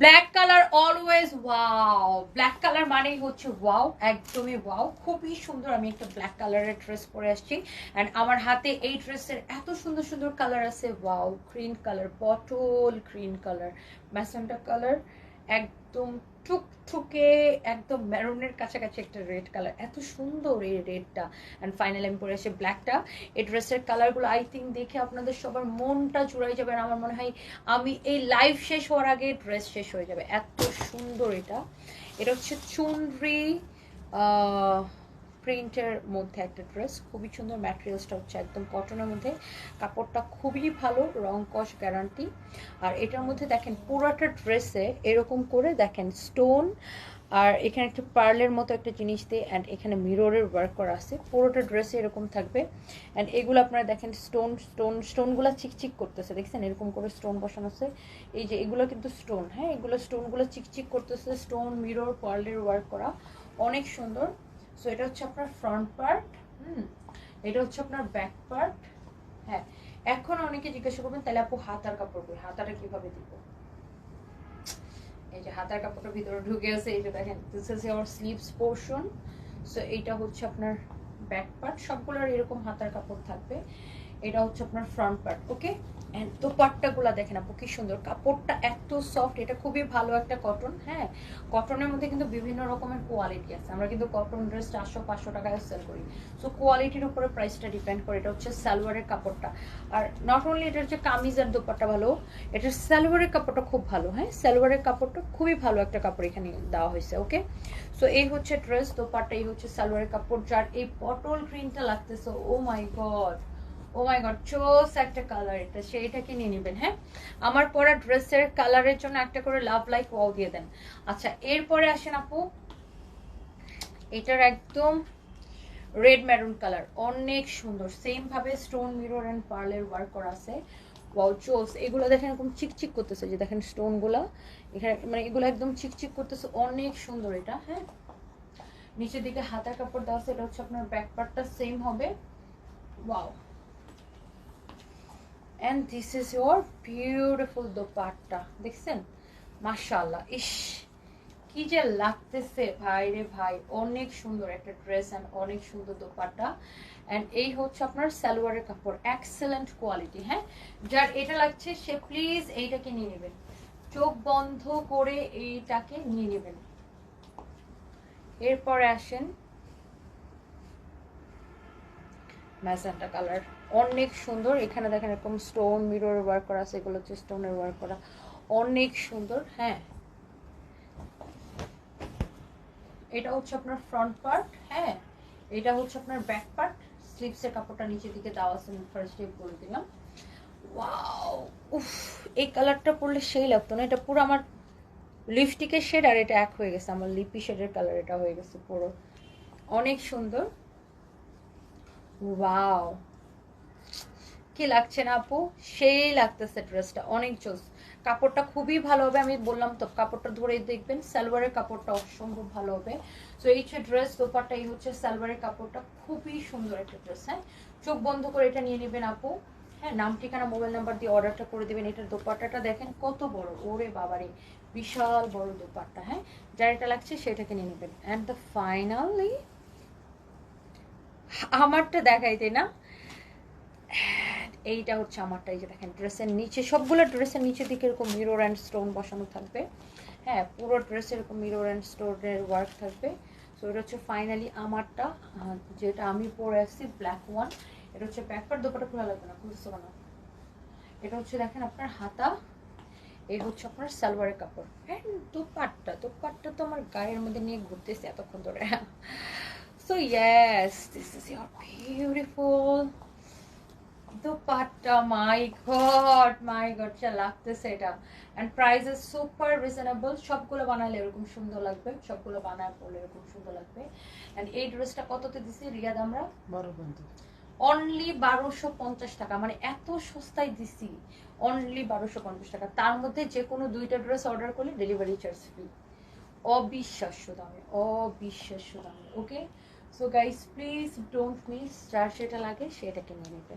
Black colour always wow black colour মানেই হচ্ছে wow একদমই ওয়াও খুবই সুন্দর আমি একটা ব্ল্যাক কালারের ড্রেস পরে আসছি। অ্যান্ড আমার হাতে এই ড্রেসের এত সুন্দর সুন্দর কালার আছে ওয়াও গ্রিন কালার পটল গ্রিন কালার ম্যাসেন্টা কালার একদম টুকটুকে একদম ম্যারুনের কাছাকাছি একটা রেড কালার এত সুন্দর এই রেডটা অ্যান্ড ফাইনালি আমি পরে আসি ব্ল্যাকটা এই ড্রেসের কালারগুলো আই থিঙ্ক দেখে আপনাদের সবার মনটা জুড়াই যাবে আর আমার মনে হয় আমি এই লাইভ শেষ হওয়ার আগে ড্রেস শেষ হয়ে যাবে। এত সুন্দর এটা। এটা হচ্ছে চুনরি প্রিন্টের মধ্যে একটা ড্রেস খুবই সুন্দর ম্যাটেরিয়ালসটা হচ্ছে একদম কটনের মধ্যে। কাপড়টা খুবই ভালো, রং কস গ্যারান্টি আর এটার মধ্যে দেখেন পুরোটা ড্রেসে এরকম করে দেখেন স্টোন আর এখানে একটা পার্লের মতো একটা জিনিস দিয়ে অ্যান্ড এখানে মিররের ওয়ার্ক করা আছে। পুরোটা ড্রেসে এরকম থাকবে। অ্যান্ড এগুলো আপনারা দেখেন স্টোন স্টোন স্টোনগুলো চিকচিক করতেছে। দেখছেন? এরকম করে স্টোন বসানো আছে। এই যে এগুলো কিন্তু স্টোন হ্যাঁ? এগুলো স্টোনগুলো চিকচিক করতেছে। স্টোন মিরর পার্লের ওয়ার্ক করা। অনেক সুন্দর। সো এটা হচ্ছে আপনার ফ্রন্ট পার্ট হুম, এটা হচ্ছে আপনার ব্যাক পার্ট হ্যাঁ এখন অনেকে জিজ্ঞাসা করবেন, তাহলে আপু হাতার কাপড় করবে হাতাটা কীভাবে দিব? এই যে হাতার কাপড়টা ভিতরে ঢুকে আছে, এই যে দেখেন this is your sleeves portion so এটা হচ্ছে আপনার ব্যাক পার্ট সবগুলোর এরকম হাতার কাপড় থাকবে। এটা হচ্ছে আপনার ফ্রন্ট পার্ট ওকে অ্যান্ড দোপাট্টাগুলো দেখেন আপু, কি সুন্দর। কাপড়টা এত সফট এটা খুবই ভালো একটা কটন হ্যাঁ? কটনের মধ্যে কিন্তু বিভিন্ন রকমের কোয়ালিটি আছে। আমরা কিন্তু কটন ড্রেস চারশো, পাঁচশো টাকায় সেল করি। সো কোয়ালিটির উপরে প্রাইসটা ডিপেন্ড করে। এটা হচ্ছে সালোয়ারের কাপড়টা। আর নট অনলি এটার যে কামিজ আর দোপাট্টা ভালো, এটার সালোয়ারের কাপড়টা খুব ভালো হ্যাঁ? সালোয়ারের কাপড়টা খুবই ভালো একটা কাপড় এখানে দেওয়া হয়েছে ওকে সো এই হচ্ছে ড্রেস দোপাট্টা, এই হচ্ছে সালোয়ারের কাপড়, যার এই পটল গ্রিনটা লাগতেছে ও মাই গড ও মাই চোস একটা কালার এটা হ্যাঁ? আমার পরা ড্রেসের কালারের জন্য একটা করে লাভ লাইক ওয়াও দিয়ে দেন। আচ্ছা এরপরে আসেন আপু। এটার একদম রেড মেরুন কালার অনেক সুন্দর। সেম ভাবে স্টোন মিরর এন্ড পার্লের ওয়ার্ক করা আছে। চোস এগুলো দেখেন এরকম চিকচিক করতেছে যে দেখেন স্টোনগুলা। এখানে মানে এগুলো একদম চিকচিক করতেছে, অনেক সুন্দর এটা হ্যাঁ? নিচের দিকে হাতার কাপড় দেওয়া আছে, এটা হচ্ছে আপনার ব্যাক পার্টটা সেম হবে। Wow and this is your beautiful dupatta দেখছেন মাশাল্লাহ ইস কি যে লাগতেছে ভাই রে ভাই অনেক সুন্দর একটা ড্রেস অ্যান্ড অনেক সুন্দর দোপাট্টা অ্যান্ড এই হচ্ছে আপনার সালোয়ারের কাপড় এক্সেলেন্ট কোয়ালিটি হ্যাঁ যার এটা লাগছে সে প্লিজ এইটাকে নিয়ে নেবেন চোখ বন্ধ করে এইটাকে নিয়ে নেবেন এরপরে আসেন ম্যাজেন্টা কালার অনেক সুন্দর। এখানে দেখেন এরকম স্টোন মিরর ওয়ার্ক করা আছে, এগুলো হচ্ছে স্টোনের ওয়ার্ক করা। অনেক সুন্দর হ্যাঁ। এটা হচ্ছে আপনার ফ্রন্ট পার্ট হ্যাঁ। এটা হচ্ছে আপনার ব্যাক পার্ট স্লিপসের কাপড়টা নিচের দিকে দেওয়া আছে ফার্স্ট বলে দিলাম। ওয়াও উফ, এই কালারটা পরলে সেই লাগতো না। এটা পুরো আমার লিপস্টিকের শেড আর এটা এক হয়ে গেছে। আমার লিপি শেডের কালার এটা হয়ে গেছে পুরো। অনেক সুন্দর। ওয়াও কি লাগছে না আপু? সেই লাগতেছে ড্রেসটা অনেক জোস কাপড়টা খুবই ভালো হবে, আমি বললাম তো, কাপড়টা ধরেই দেখবেন, সালোয়ারের কাপড়টা অসম্ভব ভালো হবে। তো এই যে ড্রেস দোপারটা এই হচ্ছে সালোয়ারের কাপড়টা। খুবই সুন্দর একটা ড্রেস হ্যাঁ? চোখ বন্ধ করে এটা নিয়ে নেবেন আপু। হ্যাঁ নাম, ঠিকানা, মোবাইল নাম্বার দিয়ে অর্ডারটা করে দেবেন। এটার দোপাট্টাটা দেখেন কত বড়। ওরে বাবারে, বিশাল বড় দোপাট্টা হ্যাঁ? যার এটা লাগছে সেটাকে নিয়ে নেবেন। অ্যান্ড দ্য ফাইনালি আমারটা দেখাইতে না। এইটা হচ্ছে আমারটা, এই যে দেখেন ড্রেসের নিচে, সবগুলো ড্রেসের নিচের দিকে এরকম মিরর অ্যান্ড স্টোন বসানো থাকবে। হ্যাঁ পুরো ড্রেসে এরকম মিরর অ্যান্ড স্টোনের ওয়ার্ক থাকবে। সো এটা হচ্ছে ফাইনালি আমারটা যেটা আমি পরে আসছি ব্ল্যাক ওয়ান এটা হচ্ছে ব্যাকপার দোপাটা খোলা লাগবে না খুলতে না এটা হচ্ছে দেখেন আপনার হাতা এই হচ্ছে আপনার সালোয়ারের কাপড়। হ্যাঁ দোপাট্টা দোপাট্টা তো আমার গায়ের মধ্যে নিয়ে ঘুরতেছে এতক্ষণ ধরে। So yes this is your beautiful dupatta my god my god যা লাগতেছে এটা। And price is super reasonable সবগুলো বানালে এরকম সুন্দর লাগবে। সবগুলো বানায় পড়লে এরকম সুন্দর লাগবে। অ্যান্ড এই ড্রেসটা কততে দিছি রিয়াদ আমরা? বারো অনলি বারোশো পঞ্চাশ টাকা। মানে এত সস্তায় দিছি। অনলি বারোশো পঞ্চাশ টাকা। তার মধ্যে যে কোনো দুইটা ড্রেস অর্ডার করলে ডেলিভারি চার্জ ফ্রি অবিশ্বাস্য দামে অবিশ্বাস্য দামে। Okay so guys please don't miss যার সেটা লাগে সেটা কিনে নেবে।